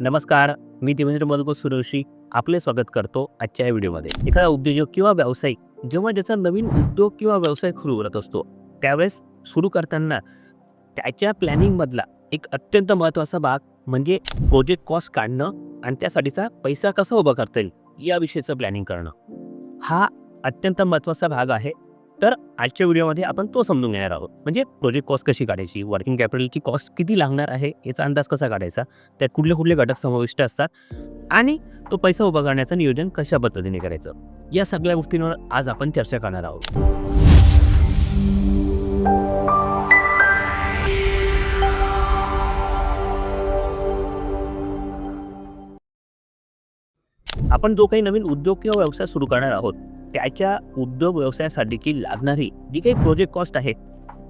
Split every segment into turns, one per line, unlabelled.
नमस्कार मी देवेंद्र मधुकर सुरवशी आपले स्वागत करतो आजच्या या व्हिडिओमध्ये. एखादा उद्योजक किंवा व्यावसायिक जेव्हा ज्याचा नवीन उद्योग किंवा व्यवसाय सुरू करत असतो त्यावेळेस सुरू करताना त्याच्या प्लॅनिंगमधला एक अत्यंत महत्त्वाचा भाग म्हणजे प्रोजेक्ट कॉस्ट काढणं आणि त्यासाठीचा पैसा कसा उभा करता येईल याविषयीचं प्लॅनिंग करणं. हा अत्यंत महत्त्वाचा भाग आहे. तर आजच्या व्हिडिओमध्ये आपण तो समजून घेणार आहोत. म्हणजे प्रोजेक्ट कॉस्ट कशी काढायची? वर्किंग कॅपिटलची कॉस्ट किती लागणार आहे? याचा अंदाज कसा काढायचा? त्यात कुठले कुठले घटक समाविष्ट असतात? आणि तो पैसा उभा करण्याचं नियोजन कशा पद्धतीने करायचं? या सगळ्या गोष्टींवर आज आपण चर्चा करणार आहोत. आपण जो काही नवीन उद्योग किंवा व्यवसाय सुरू करणार आहोत त्याच्या उद्योग व्यवसायासाठीची लागणारी जी काही प्रोजेक्ट कॉस्ट आहे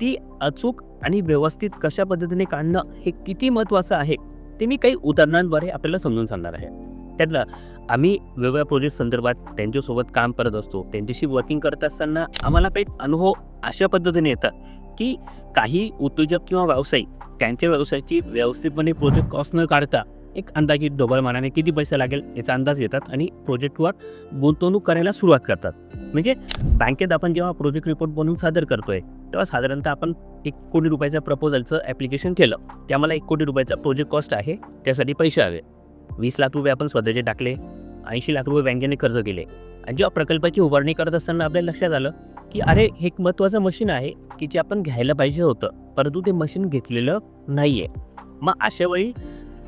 ती अचूक आणि व्यवस्थित कशा पद्धतीने काढणं हे किती महत्त्वाचं आहे ते मी काही उदाहरणांद्वारे आपल्याला समजून सांगणार आहे. त्यातलं आम्ही वेगवेगळ्या प्रोजेक्ट संदर्भात त्यांच्यासोबत काम करत असतो त्यांच्याशी वर्किंग करत असताना आम्हाला काही अनुभव अशा पद्धतीने येतात की काही उद्योजक किंवा व्यावसायिक त्यांच्या व्यवसायाची व्यवस्थितपणे प्रोजेक्ट कॉस्ट न काढता एक अंदाजी ढोबळ मानाने किती पैसे लागेल याचा अंदाज घेतात आणि प्रोजेक्टवर गुंतवणूक करायला सुरुवात करतात. म्हणजे बँकेत आपण जेव्हा प्रोजेक्ट रिपोर्ट बनवून सादर करतोय तेव्हा साधारणतः आपण एक कोटी रुपयाच्या प्रपोजलचं ॲप्लिकेशन केलं. त्या मला एक कोटी रुपयाचा प्रोजेक्ट कॉस्ट आहे त्यासाठी पैसे हवे. वीस लाख रुपये आपण स्वतःचे टाकले ऐंशी लाख रुपये बँकेने कर्ज केले. आणि जेव्हा प्रकल्पाची उभारणी करत असताना आपल्या लक्षात आलं की अरे हे एक महत्त्वाचं मशीन आहे की जे आपण घ्यायला पाहिजे होतं परंतु ते मशीन घेतलेलं नाही आहे मग अशा वेळी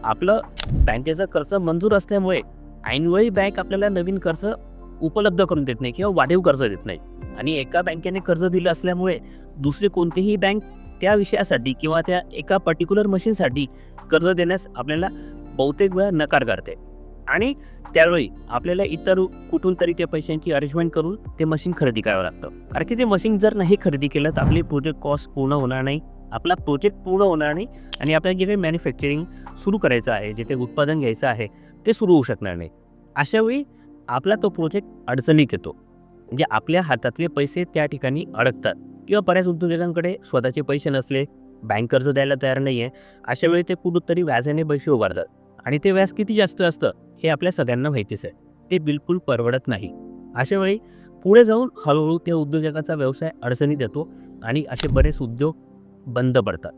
आपलं बँकेचं कर्ज मंजूर असल्यामुळे ऐनवेळी बँक आपल्याला नवीन कर्ज उपलब्ध करून देत नाही किंवा वाढीव कर्ज देत नाही. आणि एका बँकेने कर्ज दिलं असल्यामुळे दुसरी कोणतीही बँक त्या विषयासाठी किंवा त्या एका पर्टिक्युलर मशीनसाठी कर्ज देण्यास आपल्याला बहुतेक वेळा नकार करते आणि त्यावेळी आपल्याला इतर कुठून तरी त्या पैशांची अरेंजमेंट करून ते मशीन खरेदी करावं लागतं. कारण की ते मशीन जर नाही खरेदी केलं तर आपली प्रोजेक्ट कॉस्ट पूर्ण होणार नाही. आपला प्रोजेक्ट पूर्ण होणार नाही आणि आपल्याला जे काही मॅन्युफॅक्चरिंग सुरू करायचं आहे जे काही उत्पादन घ्यायचं आहे ते सुरू होऊ शकणार नाही. अशावेळी आपला तो प्रोजेक्ट अडचणीत येतो. म्हणजे आपल्या हातातले पैसे त्या ठिकाणी अडकतात. किंवा बऱ्याच उद्योजकांकडे स्वतःचे पैसे नसले बँक कर्ज द्यायला तयार नाही आहे अशा वेळी ते कुठंतरी व्याजाने पैसे उभारतात. आणि ते व्याज किती जास्त असतं हे आपल्या सगळ्यांना माहितीच आहे. ते बिलकुल परवडत नाही. अशा वेळी पुढे जाऊन हळूहळू त्या उद्योजकाचा व्यवसाय अडचणीत येतो आणि असे बरेच उद्योग बंद पडतात.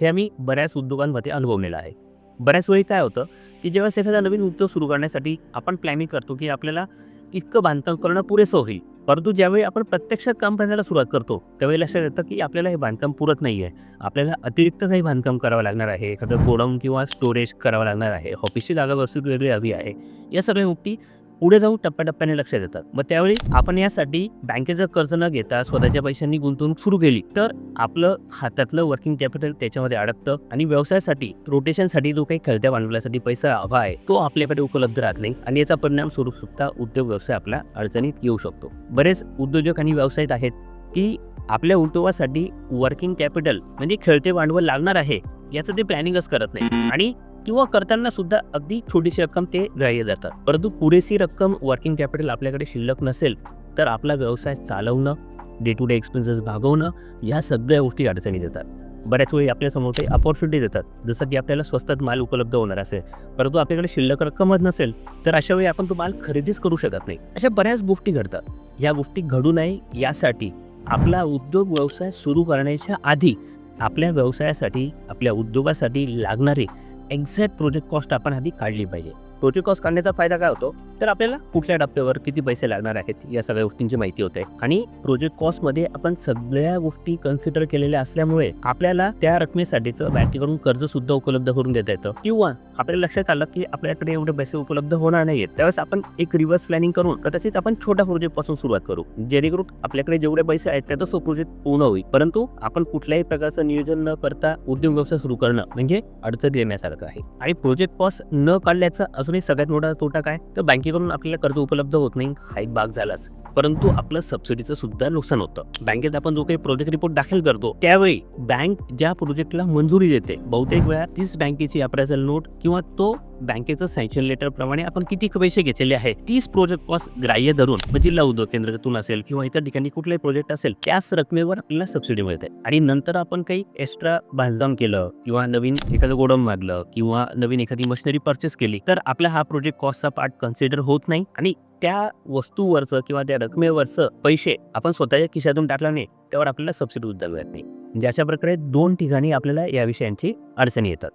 हे आम्ही बऱ्याच उद्योगांमध्ये अनुभवलेलं आहे. बऱ्याच वेळी काय होतं की जेव्हा एखादा नवीन उद्योग सुरू करण्यासाठी आपण प्लॅनिंग करतो की आपल्याला इतकं बांधकाम करणं पुरेसं होईल. परंतु ज्यावेळी आपण प्रत्यक्षात काम करण्याला सुरुवात करतो त्यावेळी लक्षात येतं की आपल्याला हे बांधकाम पुरत नाही आहे. आपल्याला अतिरिक्त काही बांधकाम करावं लागणार आहे. एखादं गोडाऊन किंवा स्टोरेज करावं लागणार आहे. ऑफिसची जागा व्यवस्थित वेगळी हवी आहे. या सगळ्या गोष्टी पुढे जाऊन टप्प्याटप्प्याने लक्षात येतात मग त्यावेळी आपण यासाठी बँकेचं कर्ज न घेता स्वतःच्या पैशांनी गुंतवणूक सुरू केली. तर आपलं हातातलं वर्किंग कॅपिटल त्याच्यामध्ये अडकतं आणि व्यवसायासाठी रोटेशनसाठी जो काही खेळत्या भांडवलासाठी पैसा हवा आहे तो आपल्याकडे उपलब्ध राहत नाही आणि याचा परिणाम स्वरूप सुद्धा उद्योग व्यवसाय आपल्या अडचणीत येऊ शकतो. बरेच उद्योजक आणि व्यावसायिक आहेत की आपल्या उद्योगासाठी वर्किंग कॅपिटल म्हणजे खेळते भांडवल लागणार आहे याचं ते प्लॅनिंगच करत नाही. आणि किंवा करताना सुद्धा अगदी छोटीशी रक्कम ते ग्राह्य जातात परंतु पुरेशी रक्कम वर्किंग कॅपिटल आपल्याकडे शिल्लक नसेल तर आपला व्यवसाय चालवणं डे टू डे एक्सपेन्सेस भागवणं या सगळ्या गोष्टी अडचणीत येतात बऱ्याच वेळी आपल्यासमोर काही अपॉर्च्युनिटी देतात जसं की आपल्याला स्वस्तात माल उपलब्ध होणार असेल परंतु आपल्याकडे शिल्लक रक्कमच नसेल तर अशा वेळी आपण तो माल खरेदीच करू शकत नाही. अशा बऱ्याच गोष्टी घडतात. या गोष्टी घडू नये यासाठी आपला उद्योग व्यवसाय सुरू करण्याच्या आधी आपल्या व्यवसायासाठी आपल्या उद्योगासाठी लागणारे एक्झॅक्ट प्रोजेक्ट कॉस्ट आपण आधी काढली पाहिजे. प्रोजेक्ट कॉस्ट काढण्याचा फायदा काय होतो? तर आपल्याला कुठल्या टप्प्यावर किती पैसे लागणार आहेत या सगळ्या गोष्टींची माहिती होते. आणि प्रोजेक्ट कॉस्टमध्ये आपण सगळ्या गोष्टी कन्सिडर केलेल्या असल्यामुळे आपल्याला त्या रकमेसाठीचं बँकेकडून कर्ज सुद्धा उपलब्ध करून देता येतं. किंवा आपल्या लक्षात आलं की आपल्याकडे एवढे पैसे उपलब्ध होणार नाहीत त्यावेळेस आपण एक रिव्हर्स प्लॅनिंग करून कदाचित आपण छोट्या प्रोजेक्टपासून सुरुवात करू. जेणेकरून आपल्याकडे जेवढे पैसे आहेत त्याचा तो प्रोजेक्ट पूर्ण होईल. परंतु आपण कुठल्याही प्रकारचं नियोजन न करता उद्योग व्यवसाय सुरू करणं म्हणजे अडचण येण्यासारखं आहे. आणि प्रोजेक्ट कॉस्ट न काढल्याचा अजूनही सगळ्यात मोठा तोटा काय? तर बँकेकडून आपल्याला कर्ज उपलब्ध होत नाही हा एक भाग झालाच. परंतु आपलं सबसिडीचं सुद्धा नुकसान होतं. बँकेत आपण जो काही प्रोजेक्ट रिपोर्ट दाखल करतो त्यावेळी बँक ज्या प्रोजेक्टला मंजुरी देते बहुतेक वेळा तीच बँकेची अप्रायझल नोट किंवा तो बँकेचं सँक्शन लेटर प्रमाणे आपण किती पैसे घेतलेले आहे? तीच प्रोजेक्ट कॉस्ट ग्राह्य धरून म्हणजे जिल्हा उद्योग केंद्रातून असेल किंवा इतर ठिकाणी कुठलाही प्रोजेक्ट असेल त्याच रकमेवर आपल्याला सबसिडी मिळते. आणि नंतर आपण काही एक्स्ट्रा बांधकाम केलं किंवा नवीन एखादं गोडम मागलं किंवा नवीन एखादी मशिनरी परचेस केली तर आपला हा प्रोजेक्ट कॉस्टचा पार्ट कन्सिडर होत नाही. आणि त्या वस्तूवरचं किंवा त्या रकमेवरचं पैसे आपण स्वतःच्या खिशातून टाकला नाही त्यावर आपल्याला सबसिडी सुद्धा मिळत नाही. म्हणजे अशा प्रकारे दोन ठिकाणी आपल्याला या विषयांची अडचणी येतात.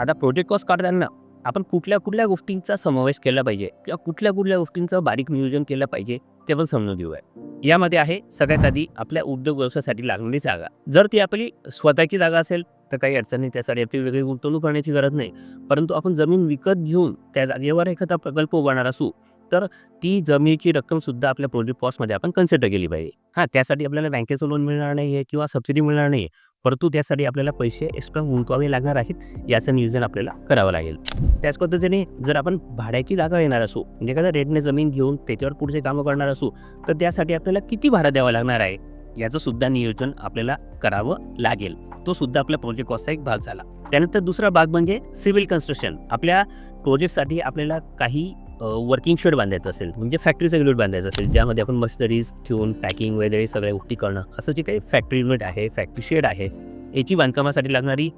आता प्रोजेक्ट कॉस्ट काढताना आपण कुठल्या कुठल्या गोष्टींचा समावेश केला पाहिजे किंवा कुठल्या कुठल्या गोष्टींचं बारीक नियोजन केलं पाहिजे ते पण समजून घेऊया. यामध्ये आहे सगळ्यात आधी आपल्या उद्योग व्यवसायासाठी लागणारी जागा. जर ती आपली स्वतःची जागा असेल तर काही अडचण नाही त्यासाठी आपली वेगळी गुंतवणूक करण्याची गरज नाही. परंतु आपण जमीन विकत घेऊन त्या जागेवर एखादा प्रकल्प उभारणार असू तर ती जमिनीची रक्कम सुद्धा आपल्या प्रोजेक्ट कॉस्टमध्ये आपण कन्सिडर केली पाहिजे. हां त्यासाठी आपल्याला बँकेचं लोन मिळणार नाही आहे किंवा सबसिडी मिळणार नाही परंतु त्यासाठी आपल्याला पैसे एक्स्ट्रा गुंतवावे लागणार आहेत याचं नियोजन आपल्याला करावं लागेल. त्याच पद्धतीने जर आपण भाड्याची जागा येणार असू म्हणजे एखाद्या रेटने जमीन घेऊन त्याच्यावर पुढचे कामं करणार असू तर त्यासाठी आपल्याला किती भाडं द्यावं लागणार आहे याचं सुद्धा नियोजन आपल्याला करावं लागेल. तो सुद्धा आपल्या प्रोजेक्ट कॉस्टचा एक भाग झाला. त्यानंतर दुसरा भाग म्हणजे सिव्हिल कन्स्ट्रक्शन आपल्या प्रोजेक्टसाठी आपल्याला काही वर्किंग शेड बांधायचं असेल म्हणजे फॅक्टरीचं युनिट बांधायचं असेल ज्यामध्ये आपण मशिनरीज ठेवून पॅकिंग वगैरे सगळ्या गोष्टी करणं असं जे काही फॅक्टरी युनिट आहे फॅक्टरी शेड आहे याची बांधकामासाठी लागणारी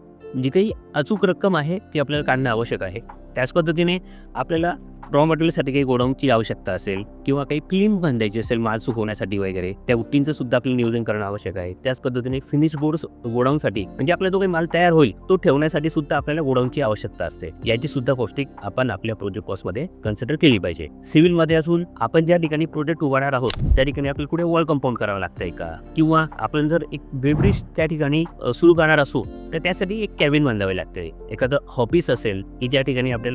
जी काही अचूक रक्कम आहे ती आपल्याला काढणं आवश्यक आहे. त्याच पद्धतीने आपल्याला रॉ मटेरियलसाठी काही गोडाऊनची आवश्यकता असेल किंवा काही फिल्म बांधायची असेल माल सुकवण्यासाठी वगैरे त्या गोष्टींचं सुद्धा आपल्याला नियोजन करणं आवश्यक आहे. त्याच पद्धतीने फिनिश बोर्ड गोडाऊनसाठी म्हणजे आपला जो काही माल तयार होईल तो ठेवण्यासाठी सुद्धा आपल्याला गोडाऊनची आवश्यकता असते. याची सुद्धा गोष्टी आपण आपल्या प्रोजेक्ट कॉस्टमध्ये कन्सिडर केली पाहिजे. सिव्हिलमध्ये असून आपण ज्या ठिकाणी प्रोजेक्ट उभारणार आहोत त्या ठिकाणी आपल्याला कुठे वॉल कंपाऊंड करावं लागतंय का? किंवा आपण जर एक बेब्रिज त्या ठिकाणी सुरू करणार असू तर त्यासाठी एक कॅबिन बांधावे लागते. एखादं ऑफिस असेल की ज्या ठिकाणी आपल्याला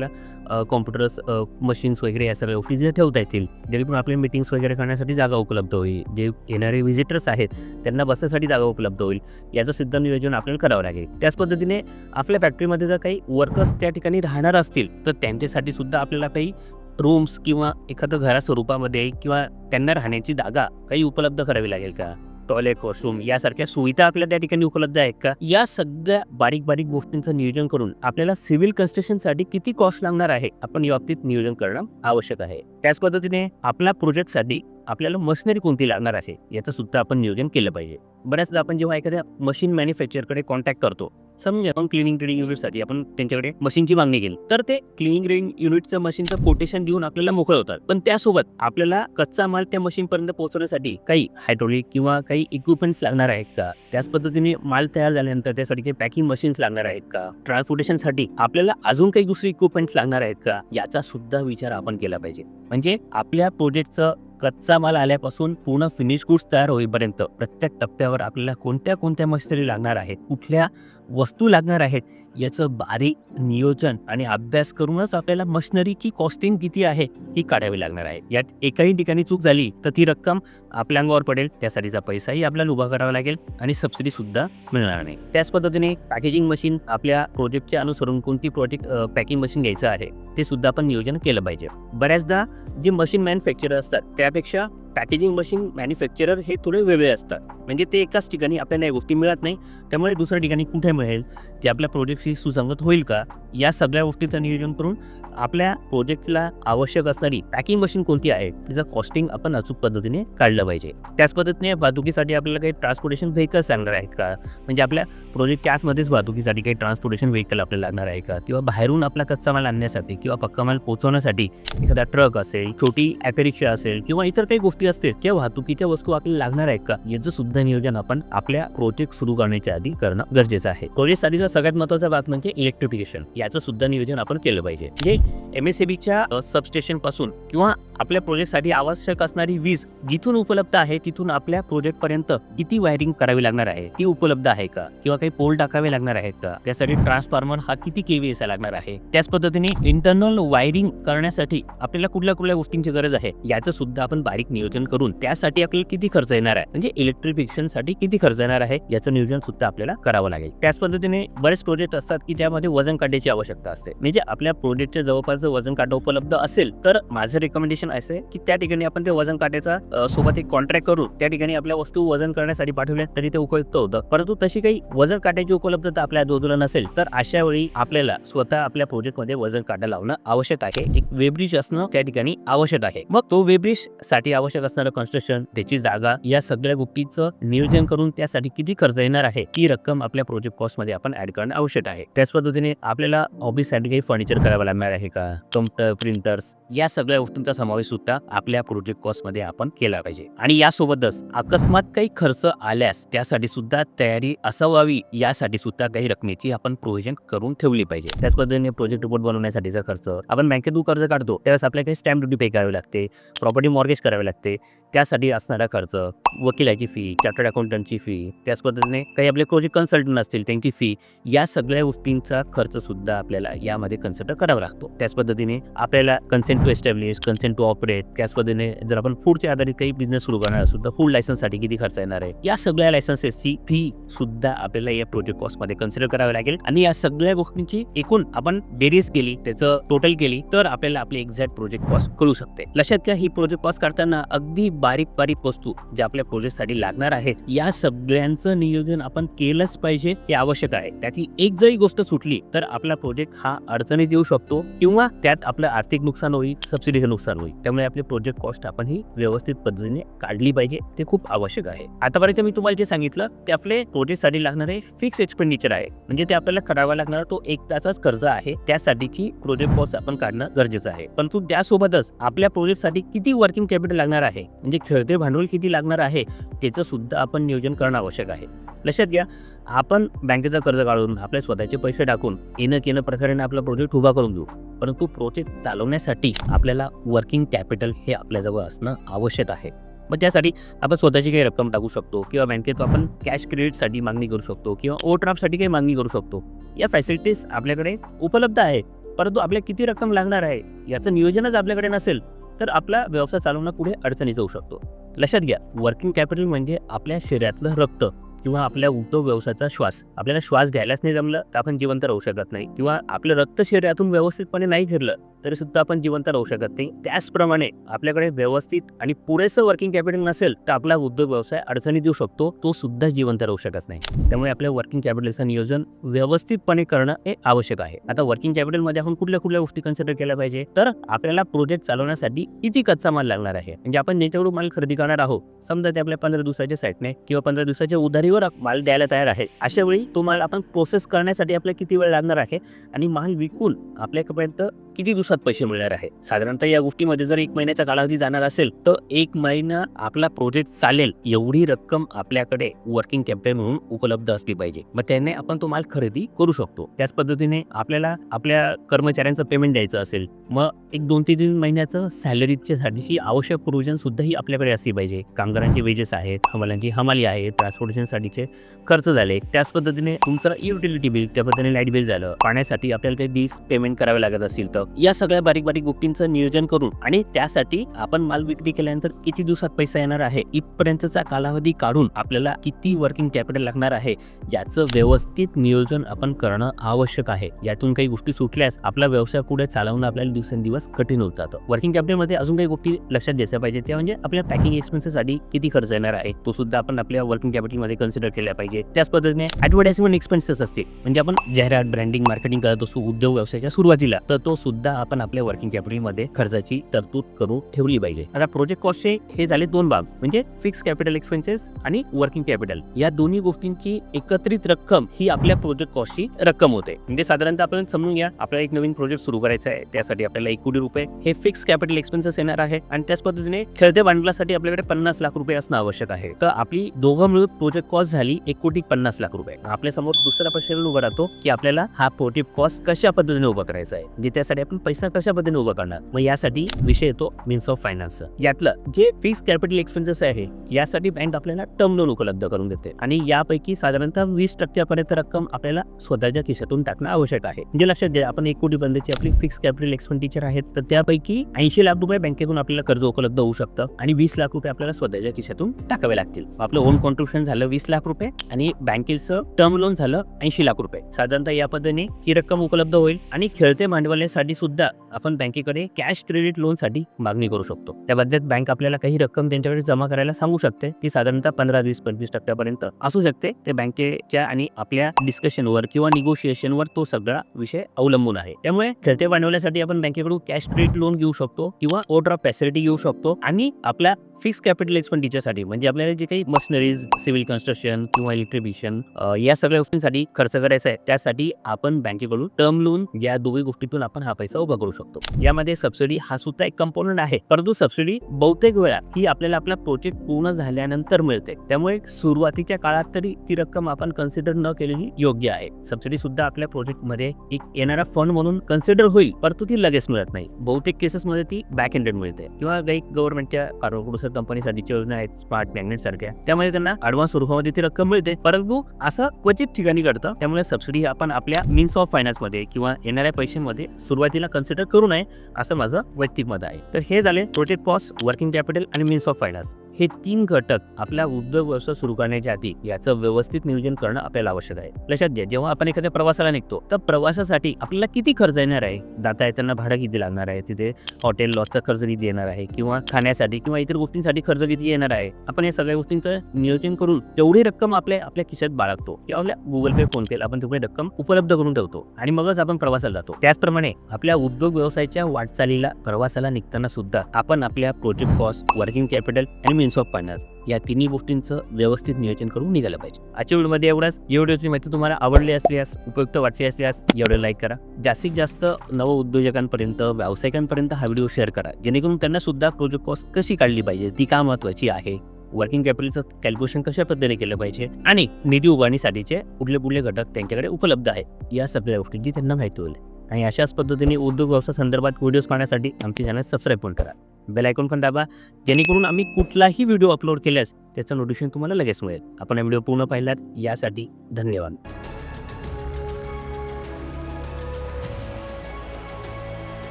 कॉम्प्युटर्स मशीन्स वगैरे या सगळ्या गोष्टी तिथे ठेवता येतील. जेणेकरून आपले मीटिंग्स वगैरे करण्यासाठी जागा उपलब्ध होईल. जे येणारे व्हिजिटर्स आहेत त्यांना बसण्यासाठी जागा उपलब्ध होईल. याचं सिद्ध नियोजन आपल्याला करावं लागेल. त्याच पद्धतीने आपल्या फॅक्टरीमध्ये जर काही वर्कर्स त्या ठिकाणी राहणार असतील तर त्यांच्यासाठी सुद्धा आपल्याला काही रूम्स किंवा एखादं घरा स्वरूपामध्ये किंवा त्यांना राहण्याची जागा काही उपलब्ध करावी लागेल का? टॉयलेट वॉशरूम यासारख्या सुविधा आपल्या त्या ठिकाणी उपलब्ध आहेत का? या सगळ्या बारीक बारीक गोष्टींचं नियोजन करून आपल्याला सिव्हिल कन्स्ट्रक्शनसाठी किती कॉस्ट लागणार आहे आपण या बाबतीत नियोजन करणं आवश्यक आहे. त्याच पद्धतीने आपल्या प्रोजेक्टसाठी आपल्याला मशिनरी कोणती लागणार आहे याचं सुद्धा आपण नियोजन केलं पाहिजे. बऱ्याचदा आपण जेव्हा एखाद्या मशीन मॅन्युफॅक्चरकडे कॉन्टॅक्ट करतो समजा आपण क्लिनिंग ट्रेडिंग युनिटसाठी आपण त्यांच्याकडे मशीनची मागणी केली. तर ते क्लिनिंग ट्रेडिंग युनिटचं मशीनचं कोटेशन देऊन आपल्याला मोकळं होतात. पण त्यासोबत आपल्याला कच्चा माल त्या मशीन पर्यंत पोहोचवण्यासाठी काही हायड्रोलिक किंवा काही इक्विपमेंट्स लागणार आहेत का? त्याच पद्धतीने माल तयार झाल्यानंतर त्यासाठी काही पॅकिंग मशीन्स लागणार आहेत का? ट्रान्सपोर्टेशनसाठी आपल्याला अजून काही दुसरी इक्विपमेंट्स लागणार आहेत का? याचा सुद्धा विचार आपण केला पाहिजे. म्हणजे आपल्या प्रोजेक्टचं कच्चा माल आल्यापासून पूर्ण फिनिश गुड्स तयार होईपर्यंत प्रत्येक टप्प्यावर आपल्याला कोणत्या कोणत्या मशिनरी लागणार आहेत? कुठल्या वस्तू लागणार आहेत. याचं बारीक नियोजन आणि अभ्यास करूनच आपल्याला मशिनरीची कॉस्टिंग किती आहे ही काढावी लागणार आहे. यात एकाही ठिकाणी चूक झाली तर ती रक्कम आपल्या अंगावर पडेल. त्यासाठीचा पैसाही आपल्याला उभा करावा लागेल आणि सबसिडी सुद्धा मिळणार नाही. त्याच पद्धतीने पॅकेजिंग मशीन आपल्या प्रोजेक्टचे अनुसरून कोणती प्रोजेक्ट पॅकिंग मशीन घ्यायचं आहे ते सुद्धा आपण नियोजन केलं पाहिजे. बऱ्याचदा जे मशीन मॅन्युफॅक्चरर असतात त्यापेक्षा पॅकेजिंग मशीन मॅन्युफॅक्चरर हे थोडे वेगळे असतात. म्हणजे ते एकाच ठिकाणी आपल्याला या गोष्टी मिळत नाही. त्यामुळे दुसऱ्या ठिकाणी कुठे मिळेल? ते आपल्या प्रोजेक्टशी सुसंगत होईल का? या सगळ्या गोष्टीचं नियोजन करून आपल्या प्रोजेक्टला आवश्यक असणारी पॅकिंग मशीन कोणती आहे तिचं कॉस्टिंग आपण अचूक पद्धतीने काढलं पाहिजे. त्याच पद्धतीने वाहतुकीसाठी आपल्याला काही ट्रान्सपोर्टेशन व्हेकल्स लागणार आहेत का? म्हणजे आपल्या प्रोजेक्ट कॅफमध्येच वाहतुकीसाठी काही ट्रान्सपोर्टेशन व्हेकल आपल्याला लागणार आहे का? किंवा बाहेरून आपला कच्चा माल आणण्यासाठी किंवा पक्का माल पोहोचवण्यासाठी एखादा ट्रक असेल छोटी ॲपेरिक्षा असेल किंवा इतर काही गोष्टी असतील त्या वाहतुकीच्या वस्तू आपल्याला लागणार आहेत का? याचं सुद्धा नियोजन आपण आपल्या प्रोजेक्ट सुरू करण्याच्या आधी करणं गरजेचं आहे. प्रोजेक्टसाठीचा सगळ्यात महत्त्वाचा बात म्हणजे इलेक्ट्रिफिकेशन याचं सुद्धा नियोजन आपण केलं पाहिजे. म्हणजे एम एस बीच्या सबस्टेशनपासून किंवा आपल्या प्रोजेक्टसाठी आवश्यक असणारी वीज जिथून उपलब्ध आहे तिथून आपल्या प्रोजेक्टपर्यंत किती वायरिंग करावी लागणार आहे ती उपलब्ध आहे का? किंवा काही पोल टाकावे लागणार आहेत का? त्यासाठी ट्रान्सफॉर्मर हा किती केव्हीएस लागणार आहे? त्याच पद्धतीने इंटरनल वायरिंग करण्यासाठी आपल्याला कुठल्या कुठल्या गोष्टींची गरज आहे याचं सुद्धा आपण बारीक नियोजन करून त्यासाठी आपल्याला किती खर्च येणार आहे? म्हणजे इलेक्ट्रिफिकेशनसाठी किती खर्च येणार आहे याचं नियोजन सुद्धा आपल्याला करावं लागेल. त्याच पद्धतीने बरेच प्रोजेक्ट असतात की ज्यामध्ये वजन काढण्याची आवश्यकता असते. म्हणजे आपल्या प्रोजेक्टच्या जवळपास जर वजन काटा उपलब्ध असेल तर माझं रेकमेंडेशन सिच्युएशन असे की त्या ठिकाणी आपण ते वजन काट्याचा सोबत एक कॉन्ट्रॅक्ट करून त्या ठिकाणी आपल्या वस्तू वजन करण्यासाठी पाठवल्या तरी ते उपयुक्त होतं. परंतु तशी काही वजन काट्याची उपलब्धता आपल्या बाजूला नसेल तर अशा वेळी आपल्याला स्वतः आपल्या प्रोजेक्टमध्ये वजन काटा लावणं आवश्यक आहे. एक वेब्रिज असणं त्या ठिकाणी आवश्यक आहे. मग तो वेब्रिजसाठी आवश्यक असणारं कन्स्ट्रक्शन त्याची जागा या सगळ्या गोष्टीचं नियोजन करून त्यासाठी किती खर्च येणार आहे ती रक्कम आपल्या प्रोजेक्ट कॉस्टमध्ये आपण ऍड करणं आवश्यक आहे. त्याच पद्धतीने आपल्याला ऑफिससाठी काही फर्निचर करावं लागणार आहे का? कम्प्युटर प्रिंटर्स या सगळ्या गोष्टींचा समावेश सुद्धा आपल्या प्रोजेक्ट कॉस्टमध्ये आपण केला पाहिजे. आणि यासोबतच अकस्मात काही खर्च आल्यास त्यासाठी सुद्धा तयारी असावावी यासाठी सुद्धा काही रकमेची आपण प्रोव्हिजन करून ठेवली पाहिजे. त्याच पद्धतीने प्रोजेक्ट रिपोर्ट बनवण्यासाठीचा खर्च आपण बँकेतून कर्ज काढतो त्यावेळेस आपल्याला काही स्टॅम्प ड्युटी पे करावी लागते प्रॉपर्टी मॉर्गेज करावी लागते त्यासाठी असणारा खर्च वकिलाची फी चार्टर्ड अकाउंटंटची फी त्याच पद्धतीने काही आपले प्रोजेक्ट कन्सल्टंट असतील त्यांची फी या सगळ्या गोष्टींचा खर्च सुद्धा आपल्याला यामध्ये कन्सिडर करावा लागतो. त्याच पद्धतीने आपल्याला consent to establish consent to operate त्याच पद्धतीने जर आपण फूडच्या आधारित काही बिझनेस सुरू करणार असू तर फूड लायसन्ससाठी किती खर्च येणार आहे? या सगळ्या लायसन्सेसची फी सुद्धा आपल्याला या प्रोजेक्ट कॉस्टमध्ये कन्सिडर करावी लागेल. आणि या सगळ्या गोष्टींची एकूण आपण बेरीज केली त्याचं टोटल केली तर आपल्याला आपली एक्झॅक्ट प्रोजेक्ट कॉस्ट करू शकते. लक्षात घ्या ही प्रोजेक्ट कॉस्ट करताना अगदी बारीक बारीक वस्तू ज्या आपल्या प्रोजेक्टसाठी लागणार आहेत या सगळ्यांचं नियोजन आपण केलंच पाहिजे हे आवश्यक आहे. त्याची एक जरी गोष्ट सुटली तर आपला प्रोजेक्ट हा अडचणीत येऊ शकतो किंवा त्यात आपलं आर्थिक नुकसान होईल सबसिडीचं नुकसान होईल. त्यामुळे आपले प्रोजेक्ट कॉस्ट आपण ही व्यवस्थित पद्धतीने काढली पाहिजे ते खूप आवश्यक आहे. आतापर्यंत मी तुम्हाला जे सांगितलं ते आपले प्रोजेक्टसाठी लागणारे फिक्स एक्सपेंडिचर आहे. म्हणजे ते आपल्याला करावा लागणारा तो एक तासाच कर्ज आहे. त्यासाठीची प्रोजेक्ट कॉस्ट आपण काढणं गरजेचं आहे. परंतु त्यासोबतच आपल्या प्रोजेक्टसाठी किती वर्किंग कॅपिटल लागणार आहे? म्हणजे खेळते भांडवल किती लागणार आहे त्याचं सुद्धा आपण नियोजन करणं आवश्यक आहे. लक्षात घ्या आपण बँकेचं कर्ज काढून आपले स्वतःचे पैसे टाकून येणं केणं प्रकारे आपला प्रोजेक्ट उभा करून घेऊ परंतु प्रोजेक्ट चालवण्यासाठी आपल्याला वर्किंग कॅपिटल हे आपल्याजवळ असणं आवश्यक आहे. मग त्यासाठी आपण स्वतःची काही रक्कम टाकू शकतो किंवा बँकेत आपण कॅश क्रेडिटसाठी मागणी करू शकतो किंवा ओव्हरड्राफ्टसाठी काही मागणी करू शकतो. या फॅसिलिटीज आपल्याकडे उपलब्ध आहे परंतु आपल्या किती रक्कम लागणार आहे याचं नियोजनच आपल्याकडे नसेल तर आपला व्यवसाय चालवणं पुढे अडचणीत जाऊ शकतो. लक्षात घ्या वर्किंग कॅपिटल म्हणजे आपल्या शरीरातलं रक्त. किंवा आपल्या उद्योग व्यवसायाचा श्वास. आपल्याला श्वास घ्यायलाच नाही जमलं तर आपण जिवंत राहू शकत नाही. किंवा आपलं रक्त शरीरातून व्यवस्थितपणे नाही फिरलं तरी सुद्धा आपण जिवंत राहू शकत नाही. त्याचप्रमाणे आपल्याकडे व्यवस्थित आणि पुरेसं वर्किंग कॅपिटल नसेल तर आपला उद्योग व्यवसाय अडचणी देऊ शकतो. तो सुद्धा जिवंत राहू शकत नाही. त्यामुळे आपल्या वर्किंग कॅपिटलचं नियोजन व्यवस्थितपणे करणं हे आवश्यक आहे. आता वर्किंग कॅपिटलमध्ये आपण कुठल्या कुठल्या गोष्टी कन्सिडर केल्या पाहिजे? तर आपल्याला प्रोजेक्ट चालवण्यासाठी किती कच्चा माल लागणार आहे? म्हणजे आपण ज्याच्याकडून माल खरेदी करणार आहोत समजा ते आपल्या पंधरा दिवसाच्या साईटने किंवा पंधरा दिवसाच्या उधारीवर माल द्यायला तयार आहे अशा वेळी तो माल आपण प्रोसेस करण्यासाठी आपल्याला किती वेळ लागणार आहे आणि माल विकून आपल्यापर्यंत किती दिवसात पैसे मिळणार आहे? साधारणतः या गोष्टीमध्ये जर एक महिन्याचा कालावधी जाणार असेल तर एक महिना आपला प्रोजेक्ट चालेल एवढी रक्कम आपल्याकडे वर्किंग कॅपिटल म्हणून उपलब्ध असली पाहिजे. मग त्याने आपण तो माल खरेदी करू शकतो. त्याच पद्धतीने आपल्याला आपल्या कर्मचाऱ्यांचं पेमेंट द्यायचं असेल मग एक दोन ते तीन महिन्याचं सॅलरीच्या साठीची आवश्यक प्रोव्हिजन सुद्धा ही आपल्याकडे असली पाहिजे. कामगारांचे वेजेस आहेत हमालांची हमाली आहे ट्रान्सपोर्टेशनसाठीचे खर्च झाले. त्याच पद्धतीने तुमचं युटिलिटी बिल त्या पद्धतीने लाइट बिल झालं. पाण्यासाठी आपल्याला काही बिल्स पेमेंट करावे लागत असतील तर या सगळ्या बारीक बारीक गोष्टींचं नियोजन करून आणि त्यासाठी आपण माल विक्री केल्यानंतर किती दिवसात पैसा येणार आहे इथपर्यंतचा कालावधी काढून आपल्याला किती वर्किंग कॅपिटल लागणार आहे याचं व्यवस्थित नियोजन आपण करणं आवश्यक आहे. यातून काही गोष्टी सुटल्यास आपला व्यवसाय पुढे चालवणं आपल्याला दिवसेंदिवस कठीण होत जातं. वर्किंग कॅपिटलमध्ये अजून काही गोष्टी लक्षात द्यायच्या पाहिजे त्या म्हणजे आपल्या पॅकिंग एक्सपेन्सेससाठी किती खर्च येणार आहे तो सुद्धा आपण आपल्या वर्किंग कॅपिटलमध्ये कन्सिडर केला पाहिजे. त्याच पद्धतीने ऍडव्हर्टाइजमेंट एक्सपेन्सेस असतील. म्हणजे आपण जाहिरात ब्रँडिंग मार्केटिंग करत असू उद्योग व्यवसायाच्या सुरुवातीला तर तो सुद्धा आपण आपल्या वर्किंग कॅपिटलमध्ये खर्चाची तरतूद करून ठेवली पाहिजे. आता प्रोजेक्ट कॉस्टचे हे झाले दोन भाग म्हणजे फिक्स कॅपिटल एक्सपेन्सेस आणि वर्किंग कॅपिटल या दोन्ही गोष्टींची एकत्रित रक्कम ही आपल्या प्रोजेक्ट कॉस्टची रक्कम होते. म्हणजे साधारणतः आपण समजून घ्या आपल्याला एक नवीन प्रोजेक्ट सुरू करायचा आहे त्यासाठी आपल्याला एक कोटी रुपये हे फिक्स कॅपिटल एक्सपेन्सेस येणार आहे आणि त्याच पद्धतीने खेळते भांडवलासाठी आपल्याकडे पन्नास लाख रुपये असणं आवश्यक आहे. तर आपली दोघं मिळून प्रोजेक्ट कॉस्ट झाली एक कोटी पन्नास लाख रुपये. आपल्यासमोर दुसरा प्रश्न उभा राहतो की आपल्याला हा प्रोजेक्ट कॉस्ट कशा पद्धतीने उभा करायचा आहे? म्हणजे त्यासाठी आपण पैसा कशा पद्धतीने उभा करणार? मग यासाठी विषय येतो मीन्स ऑफ फायनान्स यातलं जे फिक्स कॅपिटल एक्सपेन्सेस आहे यासाठी बँक आपल्याला टर्म लोन उपलब्ध करून देते. आणि यापैकी साधारणतः वीस टक्क्यापर्यंत रक्कम आपल्याला स्वतःच्या खिशातून टाकणं आवश्यक आहे. म्हणजे लक्षात घ्या आपण एक कोटी पर्यंतची आपली फिक्स कॅपिटल एक्सपेंडिचर आहेत तर त्यापैकी ऐंशी लाख रुपये बँकेतून आपल्याला कर्ज उपलब्ध होऊ शकतं. आणि वीस लाख रुपये आपल्याला स्वतःच्या खिशातून टाकावे लागतील. आपलं ओन कॉन्ट्रिब्युशन झालं वीस लाख रुपये आणि बँकेचं टर्म लोन झालं ऐंशी लाख रुपये. साधारणतः या पद्धतीने ही रक्कम उपलब्ध होईल. आणि खेळते भांडवलासाठी त्यासाठी सुद्धा आपण बँकेकडे कॅश क्रेडिट लोनसाठी मागणी करू शकतो. त्या बदल्यात बँक आपल्याला काही रक्कम त्यांच्याकडे जमा करायला सांगू शकते. ती साधारणतः पंधरा वीस पंचवीस टक्क्यापर्यंत असू शकते. ते बँकेच्या आणि आपल्या डिस्कशनवर किंवा निगोशिएशनवर तो सगळा विषय अवलंबून आहे. त्यामुळे खेळते भांडवल्यासाठी आपण बँकेकडून कॅश क्रेडिट लोन घेऊ शकतो किंवा ओव्हरड्राफ्ट फॅसिलिटी घेऊ शकतो आणि आपल्या फिक्स कॅपिटल एक्सपेंडिचरसाठी म्हणजे आपल्याला जे काही मशिनरीज सिव्हिल कन्स्ट्रक्शन किंवा इलेक्ट्रिबिशन या सगळ्या गोष्टींसाठी खर्च करायचा आहे. त्यासाठी आपण बँकेकडून टर्म लोन या दोघी गोष्टीतून आपण हा पैसा उभा करू शकतो. यामध्ये सबसिडी हा सुद्धा एक कंपोनंट आहे. परंतु सबसिडी बहुतेक वेळा ही आपल्याला आपला प्रोजेक्ट पूर्ण झाल्यानंतर मिळते. त्यामुळे सुरुवातीच्या काळात तरी ती रक्कम आपण कन्सिडर न केलेली योग्य आहे. सबसिडी सुद्धा आपल्या प्रोजेक्टमध्ये एक येणारा फंड म्हणून कन्सिडर होईल परंतु ती लगेच मिळत नाही. बहुतेक केसेसमध्ये ती बॅक हँडेड मिळते. किंवा काही गव्हर्नमेंटच्या प्रोड्युसर कंपनीसाठीच्या योजना आहेत स्मार्ट मॅग्नेट सारख्या त्यामध्ये त्यांना ऍडव्हान्स स्वरूपामध्ये ती रक्कम मिळते. परंतु असं क्वचित ठिकाणी घडतं त्यामुळे सबसिडी आपण आपल्या मीन्स ऑफ फायनान्समध्ये किंवा येणाऱ्या पैशांमध्ये सुरुवातीला कन्सिडर करू नये असं माझं वैयक्तिक मत आहे. तर हे झाले प्रोजेक्ट कॉस्ट वर्किंग कॅपिटल आणि मीन्स ऑफ फायनान्स हे तीन घटक आपला उद्योग व्यवसाय सुरू करण्याच्या आधी याचं व्यवस्थित नियोजन करणं आपल्याला आवश्यक आहे. लक्षात घ्या जेव्हा आपण एखाद्या प्रवासाला निघतो तर प्रवासासाठी आपल्याला किती खर्च येणार आहे? जाता येताना भाडं किती लागणार आहे? तिथे हॉटेल लॉजचा खर्च किती येणार आहे? किंवा खाण्यासाठी किंवा इतर गोष्टींसाठी खर्च किती येणार आहे? आपण या सगळ्या गोष्टींचं नियोजन करून जेवढी रक्कम आपल्या आपल्या खिशात बाळगतो किंवा आपल्या गुगल पे फोन पे आपण तेवढी रक्कम उपलब्ध करून ठेवतो. आणि मगच आपण प्रवासाला जातो. त्याचप्रमाणे आपल्या उद्योग व्यवसायाच्या वाटचालीला प्रवासाला निघताना सुद्धा आपण आपल्या प्रोजेक्ट कॉस्ट वर्किंग कॅपिटल आणि मीन्स ऑफ फायनान्स या तिन्ही गोष्टींचं व्यवस्थित नियोजन करून निघालं पाहिजे. आजच्या व्हिडिओमध्ये एवढाच. एवढी माहिती तुम्हाला आवडली असल्यास उपयुक्त वाटली असल्यास एवढं लाईक करा. जास्तीत जास्त नव उद्योजकांपर्यंत व्यावसायिकांपर्यंत हा व्हिडिओ शेअर करा. जेणेकरून त्यांना सुद्धा प्रोजेक्ट कॉस्ट कशी काढली पाहिजे ती का महत्वाची आहे? वर्किंग कॅपिटलचं कॅल्क्युलेशन कशा पद्धतीने केलं पाहिजे? आणि निधी उभारणीसाठीचे कुठले कुठले घटक त्यांच्याकडे उपलब्ध आहेत? या सगळ्या गोष्टींची त्यांना माहिती होईल. आणि अशाच पद्धतीने उद्योग व्यवसाय संदर्भात व्हिडिओज पाहण्यासाठी आमची चॅनल सबस्क्राईब पण करा. बेल आयकॉन पण दाबा. जेणेकरून आम्ही कुठलाही व्हिडिओ अपलोड केल्यास त्याचं नोटिफिकेशन तुम्हाला लगेच मिळेल. आपण हा व्हिडिओ पूर्ण पाहिलात. यासाठी धन्यवाद.